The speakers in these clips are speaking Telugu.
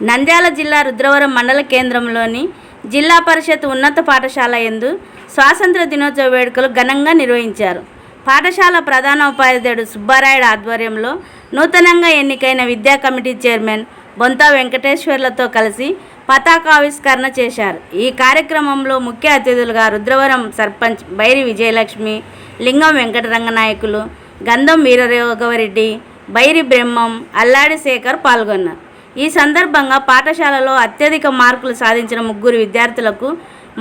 నంద్యాల జిల్లా రుద్రవరం మండల కేంద్రంలోని జిల్లా పరిషత్ ఉన్నత పాఠశాల యందు స్వాతంత్ర దినోత్సవ వేడుకలు ఘనంగా నిర్వహించారు. పాఠశాల ప్రధాన ఉపాధ్యాయుడు సుబ్బారాయుడు ఆధ్వర్యంలో నూతనంగా ఎన్నికైన విద్యా కమిటీ చైర్మన్ బొంతా వెంకటేశ్వర్లతో కలిసి పతాకావిష్కరణ చేశారు. ఈ కార్యక్రమంలో ముఖ్య అతిథులుగా రుద్రవరం సర్పంచ్ బైరి విజయలక్ష్మి లింగం వెంకటరంగనాయకులు గంధం వీరరాఘవరెడ్డి బైరి బ్రహ్మం అల్లాడి శేఖర్ పాల్గొన్నారు. ఈ సందర్భంగా పాఠశాలలో అత్యధిక మార్కులు సాధించిన ముగ్గురు విద్యార్థులకు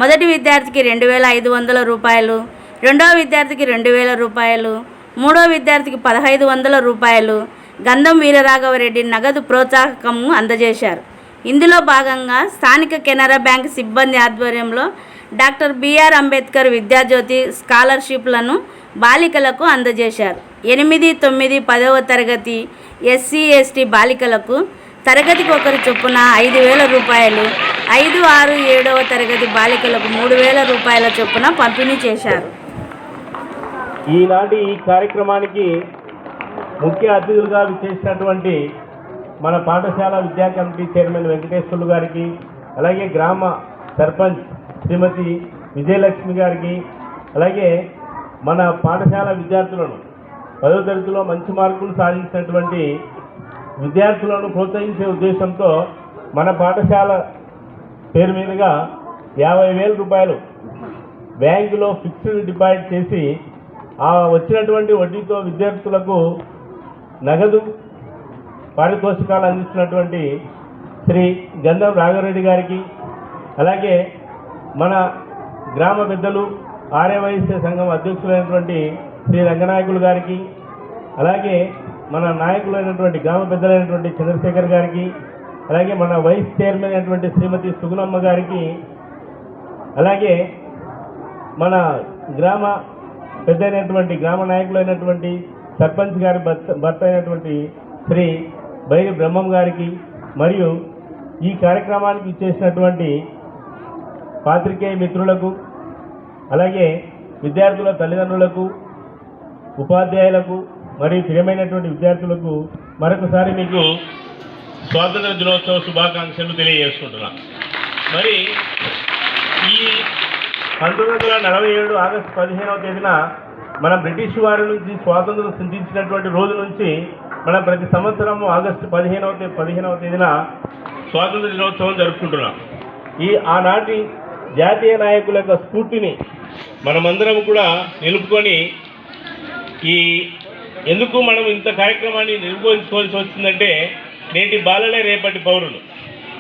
మొదటి విద్యార్థికి రెండు వేల ఐదు వందల రూపాయలు రెండవ విద్యార్థికి రెండు వేల రూపాయలు మూడో విద్యార్థికి పదహైదు వందల రూపాయలు గంధం వీరరాఘవరెడ్డి నగదు ప్రోత్సాహకము అందజేశారు. ఇందులో భాగంగా స్థానిక కెనరా బ్యాంక్ సిబ్బంది ఆధ్వర్యంలో డాక్టర్ బిఆర్ అంబేద్కర్ విద్యాజ్యోతి స్కాలర్షిప్లను బాలికలకు అందజేశారు. ఎనిమిది తొమ్మిది పదవ తరగతి ఎస్సీ ఎస్టీ బాలికలకు తరగతికి ఒకరు చొప్పున ఐదు వేల రూపాయలు ఐదు ఆరు ఏడవ తరగతి బాలికలకు మూడు వేల రూపాయల చొప్పున పంపిణీ చేశారు. ఈనాటి ఈ కార్యక్రమానికి ముఖ్య అతిథులుగా విచ్చేసినటువంటి మన పాఠశాల విద్యా కమిటీ చైర్మన్ వెంకటేశ్వర్లు గారికి అలాగే గ్రామ సర్పంచ్ శ్రీమతి విజయలక్ష్మి గారికి అలాగే మన పాఠశాల విద్యార్థులను పదో తరగతిలో మంచి మార్కులు సాధించినటువంటి విద్యార్థులను ప్రోత్సహించే ఉద్దేశంతో మన పాఠశాల పేరు మీదుగా యాభై వేల రూపాయలు బ్యాంకులో ఫిక్స్డ్ డిపాజిట్ చేసి ఆ వచ్చినటువంటి వడ్డీతో విద్యార్థులకు నగదు పారితోషికాలు అందిస్తున్నటువంటి శ్రీ గంధం రాఘవరెడ్డి గారికి అలాగే మన గ్రామ పెద్దలు ఆర్యవైశ్య సంఘం అధ్యక్షులైనటువంటి శ్రీ రంగనాయకులు గారికి అలాగే మన నాయకులైనటువంటి గ్రామ పెద్దలైనటువంటి చంద్రశేఖర్ గారికి అలాగే మన వైస్ చైర్మన్ అయినటువంటి శ్రీమతి సుగుణమ్మ గారికి అలాగే మన గ్రామ పెద్ద అయినటువంటి గ్రామ నాయకులైనటువంటి సర్పంచ్ గారి భర్త భర్త అయినటువంటి శ్రీ బైరి బ్రహ్మం గారికి మరియు ఈ కార్యక్రమానికి ఇచ్చేసినటువంటి పాత్రికేయ మిత్రులకు అలాగే విద్యార్థుల తల్లిదండ్రులకు ఉపాధ్యాయులకు మరి ప్రియమైనటువంటి విద్యార్థులకు మరొకసారి మీకు స్వాతంత్ర దినోత్సవ శుభాకాంక్షలు తెలియజేసుకుంటున్నా. మరి ఈ పంతొమ్మిది వందల నలభై ఏడు ఆగస్టు పదిహేనవ తేదీన మన బ్రిటిష్ వారి నుంచి స్వాతంత్రం సిద్ధించినటువంటి రోజు నుంచి మనం ప్రతి సంవత్సరం ఆగస్టు పదిహేనవ పదిహేనవ తేదీన స్వాతంత్ర దినోత్సవం జరుపుకుంటున్నాం. ఈ ఆనాటి జాతీయ నాయకుల యొక్క స్ఫూర్తిని మనమందరం కూడా నిలుపుకొని ఈ ఎందుకు మనం ఇంత కార్యక్రమాన్ని నిర్వహించుకోవాల్సి వచ్చిందంటే నేటి బాలలే రేపటి పౌరులు.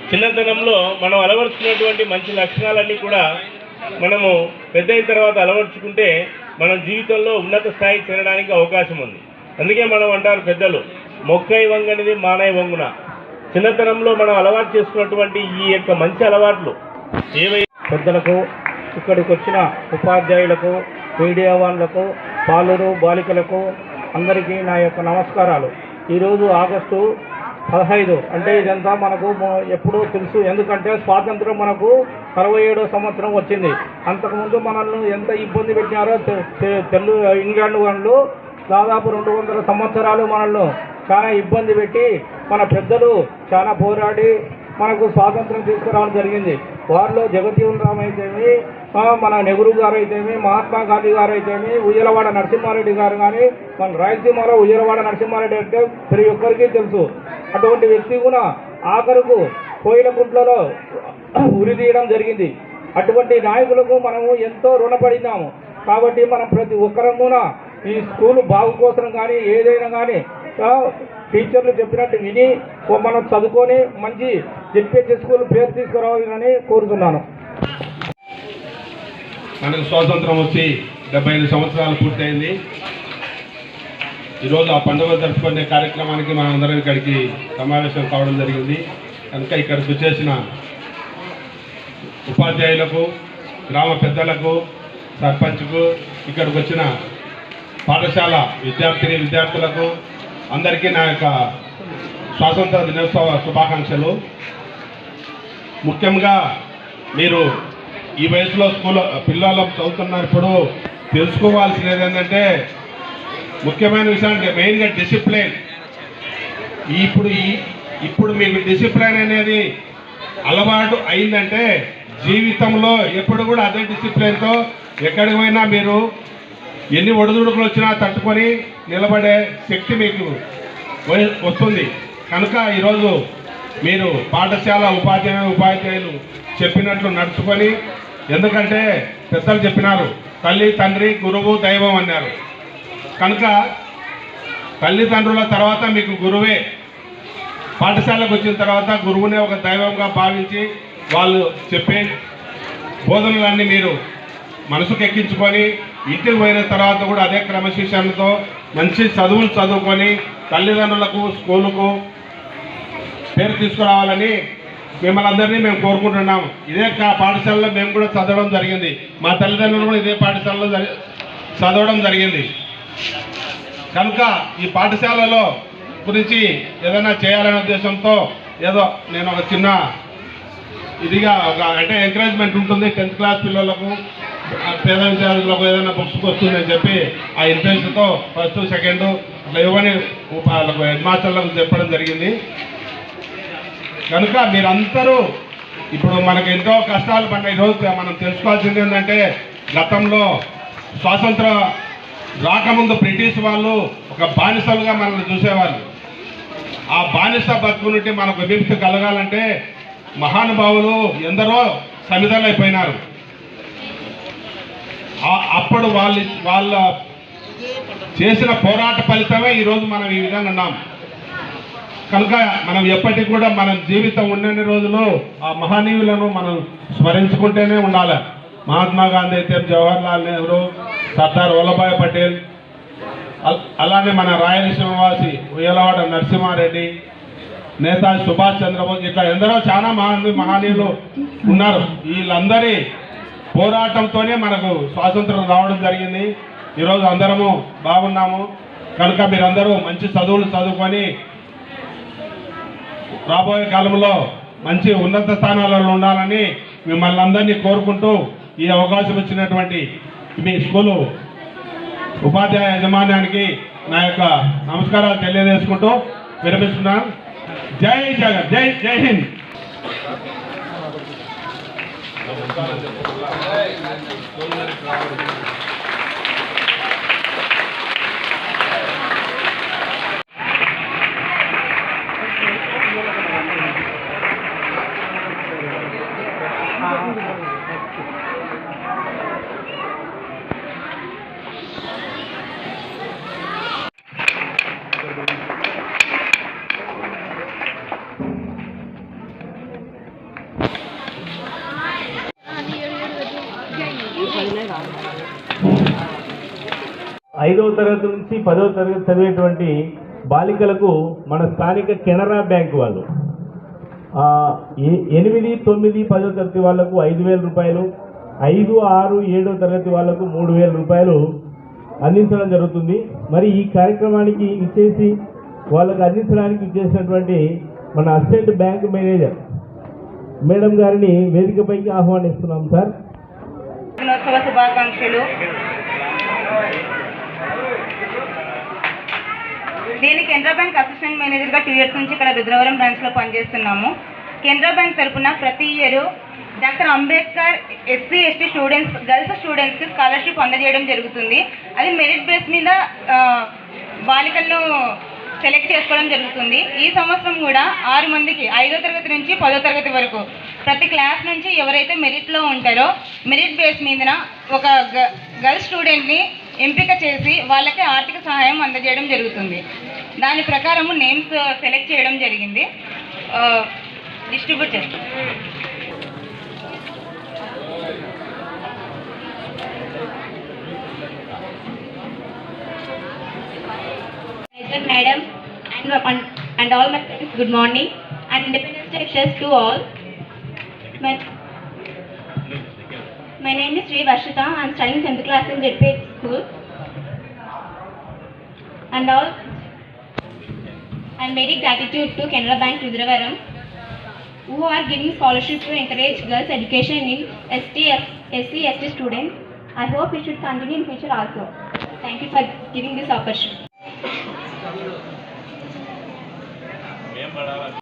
చిన్నతనంలో మనం అలవరుచుకున్నటువంటి మంచి లక్షణాలన్నీ కూడా మనము పెద్ద అయిన తర్వాత అలవర్చుకుంటే మన జీవితంలో ఉన్నత స్థాయి చేరడానికి అవకాశం ఉంది. అందుకే మనం అంటారు పెద్దలు మొక్కై వంగనిది మానై వంగున. చిన్నతనంలో మనం అలవాటు చేసుకున్నటువంటి ఈ యొక్క మంచి అలవాట్లు ఏవై పెద్దలకు ఇక్కడికి వచ్చిన ఉపాధ్యాయులకు మీడియా వాళ్ళకు బాలురు బాలికలకు అందరికీ నా యొక్క నమస్కారాలు. ఈరోజు ఆగస్టు పదహైదు. అంటే ఇదంతా మనకు ఎప్పుడూ తెలుసు. ఎందుకంటే స్వాతంత్రం మనకు అరవై ఏడో సంవత్సరం వచ్చింది. అంతకుముందు మనల్ని ఎంత ఇబ్బంది పెట్టినారో తె- తెలు ఇంగ్లాండ్ వాళ్ళు దాదాపు రెండు వందల సంవత్సరాలు మనల్ని చాలా ఇబ్బంది పెట్టి మన పెద్దలు చాలా పోరాడి మనకు స్వాతంత్రం తీసుకురావడం జరిగింది. వారిలో జగజీవన్ రామ్ అయితేమి మన నెహ్రూ గారు అయితేమి మహాత్మా గాంధీ గారు అయితేమి ఉయ్యలవాడ నరసింహారెడ్డి గారు కానీ మన రాయలసీమలో ఉయ్యలవాడ నరసింహారెడ్డి అంటే ప్రతి ఒక్కరికి తెలుసు. అటువంటి వ్యక్తి కూడా ఆఖరుకు పోయిన గుంట్లలో ఉరి తీయడం జరిగింది. అటువంటి నాయకులకు మనము ఎంతో రుణపడినాము. కాబట్టి మనం ప్రతి ఒక్కరం కూడా ఈ స్కూల్ బాగు కోసం కానీ ఏదైనా కానీ టీచర్లు చెప్పినట్టు విని మనం చదువుకొని మంచి జెడ్పిహెచ్ స్కూల్ పేరు తీసుకురావాలని కోరుతున్నాను. మనకు స్వాతంత్రం వచ్చి డెబ్బై ఐదు సంవత్సరాలు పూర్తయింది. ఈరోజు ఆ పండుగ జరుపుకునే కార్యక్రమానికి మనం అందరం ఇక్కడికి సమావేశం కావడం జరిగింది. కనుక ఇక్కడికి వచ్చేసిన ఉపాధ్యాయులకు గ్రామ పెద్దలకు సర్పంచ్కు ఇక్కడికి వచ్చిన పాఠశాల విద్యార్థిని విద్యార్థులకు అందరికీ నా యొక్క స్వాతంత్ర దినోత్సవ శుభాకాంక్షలు. ముఖ్యంగా మీరు ఈ వయసులో స్కూల్ పిల్లలు చదువుతున్నప్పుడు తెలుసుకోవాల్సినది ఏంటంటే ముఖ్యమైన విషయం అంటే మెయిన్గా డిసిప్లిన్. ఇప్పుడు ఈ ఇప్పుడు మీకు డిసిప్లిన్ అనేది అలవాటు అయిందంటే జీవితంలో ఎప్పుడు కూడా అదే డిసిప్లిన్తో ఎక్కడికి పోయినా మీరు ఎన్ని ఒడిదుడుకులు వచ్చినా తట్టుకొని నిలబడే శక్తి మీకు వస్తుంది. కనుక ఈరోజు మీరు పాఠశాల ఉపాధ్యాయ ఉపాధ్యాయులు చెప్పినట్లు నడుచుకొని ఎందుకంటే పెద్దలు చెప్పినారు తల్లి తండ్రి గురువు దైవం అన్నారు. కనుక తల్లిదండ్రుల తర్వాత మీకు గురువే. పాఠశాలకు వచ్చిన తర్వాత గురువునే ఒక దైవంగా భావించి వాళ్ళు చెప్పే బోధనలన్నీ మీరు మనసుకు ఎక్కించుకొని ఇంటికి పోయిన తర్వాత కూడా అదే క్రమశిక్షణతో మంచి చదువులు చదువుకొని తల్లిదండ్రులకు స్కూలుకు పేరు తీసుకురావాలని మిమ్మల్ని అందరినీ మేము కోరుకుంటున్నాం. ఇదే కా- పాఠశాలలో మేము కూడా చదవడం జరిగింది. మా తల్లిదండ్రులు కూడా ఇదే పాఠశాలలో చదవడం జరిగింది. కనుక ఈ పాఠశాలలో గురించి ఏదైనా చేయాలనే ఉద్దేశంతో ఏదో నేను ఒక చిన్న ఇదిగా ఒక అంటే ఎంకరేజ్మెంట్ ఉంటుంది. టెన్త్ క్లాస్ పిల్లలకు పేద విద్యార్థులకు ఏదైనా బుక్స్ వస్తుందని చెప్పి ఆ ఇంట్రెస్ట్తో ఫస్ట్ సెకండ్ అట్లా ఇవ్వని వాళ్ళకు హెడ్ మాస్టర్లకు చెప్పడం జరిగింది. కనుక మీరందరూ ఇప్పుడు మనకు ఎంతో కష్టాలు పడిన ఈరోజు మనం తెలుసుకోవాల్సింది ఏంటంటే గతంలో స్వాతంత్ర రాకముందు బ్రిటిష్ వాళ్ళు ఒక బానిసలుగా మనల్ని చూసేవాళ్ళు. ఆ బానిస బతుకు నుండి మనకు విముక్తి కలగాలంటే మహానుభావులు ఎందరో సమిధలైపోయినారు అప్పుడు వాళ్ళు వాళ్ళ చేసిన పోరాట ఫలితమే ఈరోజు మనం ఈ విధంగా ఉన్నాం. కనుక మనం ఎప్పటికి కూడా మన జీవితం ఉండని రోజులు ఆ మహనీయులను మనం స్మరించుకుంటూనే ఉండాలి. మహాత్మా గాంధీ అయితే జవహర్ లాల్ నెహ్రూ సర్దార్ వల్లభాయ్ పటేల్ అలానే మన రాయలసీమ వాసి ఉయ్యలవాడ నరసింహారెడ్డి నేతాజీ సుభాష్ చంద్రబోస్ ఇట్లా ఎందరో చాలా మహా మహనీయులు ఉన్నారు. వీళ్ళందరి పోరాటంతోనే మనకు స్వాతంత్రం రావడం జరిగింది. ఈరోజు అందరము బాగున్నాము. కనుక మీరందరూ మంచి చదువులు చదువుకొని రాబోయే కాలంలో మంచి ఉన్నత స్థానాలలో ఉండాలని మిమ్మల్ని అందరినీ కోరుకుంటూ ఈ అవకాశం ఇచ్చినటువంటి మీ స్కూలు ఉపాధ్యాయ యజమాన్యానికి నా యొక్క నమస్కారాలు తెలియజేసుకుంటూ విరమిస్తున్నాను. జై జగన్ జై జై హింద్. பொருளாதார ఐదవ తరగతి నుంచి పదవ తరగతి చదివేటువంటి బాలికలకు మన స్థానిక కెనరా బ్యాంక్ వాళ్ళు ఎనిమిది తొమ్మిది పదో తరగతి వాళ్ళకు ఐదు వేల రూపాయలు ఐదు ఆరు ఏడో తరగతి వాళ్ళకు మూడు వేల రూపాయలు అందించడం జరుగుతుంది. మరి ఈ కార్యక్రమానికి ఇచ్చేసి వాళ్ళకు అందించడానికి ఇచ్చేసినటువంటి మన అసిస్టెంట్ బ్యాంక్ మేనేజర్ మేడం గారిని వేదికపైకి ఆహ్వానిస్తున్నాం సార్. దినోత్సవ శుభాకాంక్షలు. నేను కెనరా బ్యాంక్ అసిస్టెంట్ మేనేజర్గా టూ ఇయర్స్ నుంచి ఇక్కడ రుద్రవరం బ్రాంచ్లో పనిచేస్తున్నాము. కెనరా బ్యాంక్ తరఫున ప్రతి year doctor Ambedkar SC ST students girls స్టూడెంట్స్కి స్కాలర్షిప్ అందజేయడం జరుగుతుంది. అది మెరిట్ బేస్ మీద బాలికలను సెలెక్ట్ చేసుకోవడం జరుగుతుంది. ఈ సంవత్సరం కూడా ఆరు మందికి ఐదో తరగతి నుంచి పదో తరగతి వరకు ప్రతి క్లాస్ నుంచి ఎవరైతే మెరిట్లో ఉంటారో మెరిట్ బేస్ మీదన ఒక గ- గర్ల్ స్టూడెంట్ని ఎంపిక చేసి వాళ్ళకి ఆర్థిక సహాయం అందజేయడం జరుగుతుంది. దాని ప్రకారము నేమ్స్ సెలెక్ట్ చేయడం జరిగింది. డిస్ట్రిబ్యూట్ చేస్తాం. President Madam and, and, and all my friends, good morning and Independence Day wishes to all. My, my name is Sri Varshita. I am studying 10th class in JPH school. And all, i am very gratitude to Canara Bank Rudravaram who are giving scholarship to encourage girls education in ST, SC, ST students. I hope it should continue in future also. Thank you for giving this opportunity. बड़ा